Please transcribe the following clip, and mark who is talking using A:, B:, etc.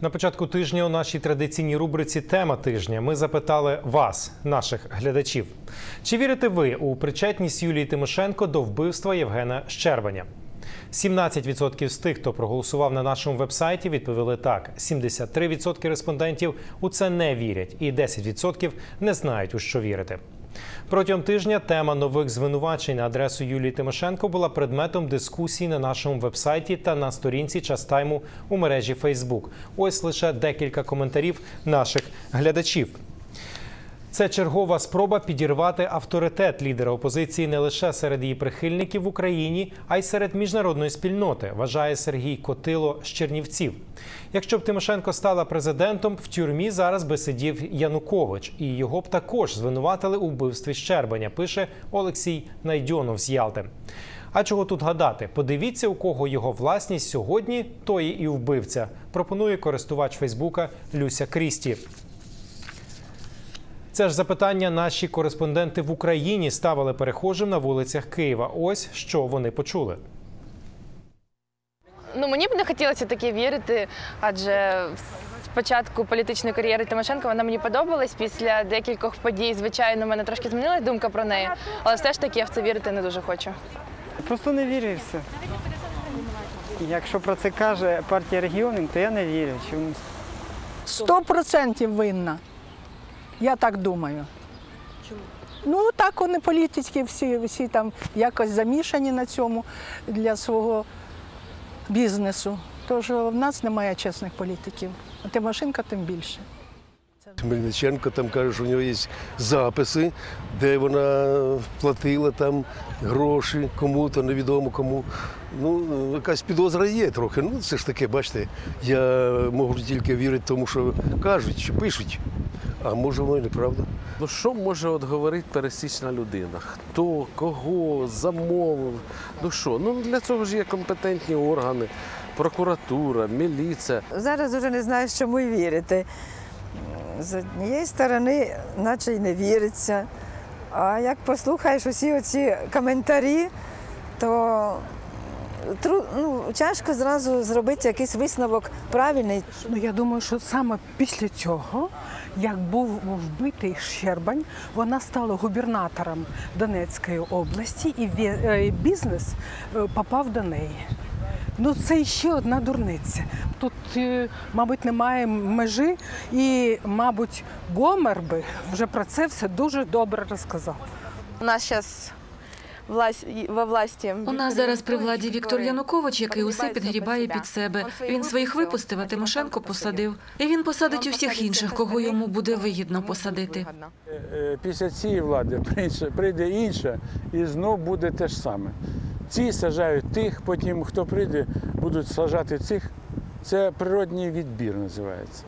A: На початку тижня у нашій традиційній рубриці Тема тижня ми запитали вас, наших глядачів. Чи вірите ви у причетність Юлії Тимошенко до вбивства Євгена Щербаня? 17% з тих, хто проголосував на нашому вебсайті, відповіли так. 73% респондентів у це не вірять, і 10% не знають, у що вірити. Протягом тижня тема нових звинувачень на адресу Юлії Тимошенко була предметом дискусії на нашому вебсайті та на сторінці Частайму у мережі Фейсбук. Ось лише декілька коментарів наших глядачів. Це чергова спроба підірвати авторитет лідера опозиції не лише серед її прихильників в Україні, а й серед міжнародної спільноти, вважає Сергій Котило з Чернівців. Якщо б Тимошенко стала президентом, в тюрмі зараз би сидів Янукович, і його б також звинуватили у вбивстві Щербаня, пише Олексій Найдьонов з Ялти. А чого тут гадати? Подивіться, у кого його власність сьогодні, той і вбивця. Пропонує користувач Фейсбука Люся Крісті. Це ж запитання наші кореспонденти в Україні ставили перехожим на вулицях Києва. Ось що вони почули.
B: Ну мені б не хотілося таке вірити, адже спочатку політичної кар'єри Тимошенко вона мені подобалась. Після декількох подій, звичайно, в мене трошки змінилась думка про неї, але все ж таки я в це вірити не дуже хочу.
C: Просто не вірю і все. Якщо про це каже партія регіонів, то я не вірю чомусь.
D: Сто процентів винна. Я так думаю. Чому? Ну, так вони політики всі, всі там якось замішані на цьому для свого бізнесу. Тож в нас немає чесних політиків. А Тимошенко тим більше.
E: Мельниченко там каже, що у нього є записи, де вона платила там гроші кому-то, невідомо кому. Ну, якась підозра є трохи. Ну, це ж таке, бачите, я можу тільки вірити тому, що кажуть, що пишуть. А може воно і неправда.
F: Ну що може от говорити пересічна людина? Хто, кого, замовив? Ну що? Ну для цього ж є компетентні органи, прокуратура, міліція.
G: Зараз вже не знаю, чому й вірити. З однієї сторони, наче й не віриться. А як послухаєш усі оці коментарі, то тру- ну, тяжко зразу зробити якийсь висновок правильний.
H: Ну я думаю, що саме після цього, як був вбитий Щербань, вона стала губернатором Донецької області, і е, бізнес е, попав до неї. Ну, це ще одна дурниця. Тут, е, мабуть, немає межі, і, мабуть, Гомер би вже про це все дуже добре розказав.
B: У нас зараз во власті.
I: У нас зараз при владі Віктор Янукович, який усе підгрібає під себе. Він своїх випустив, а Тимошенко посадив. І він посадить усіх інших, кого йому буде вигідно посадити.
J: Е, Після цієї влади прийде- прийде інша і знов буде те ж саме. Ці сажають тих, потім хто прийде, будуть сажати цих. Це природній відбір називається.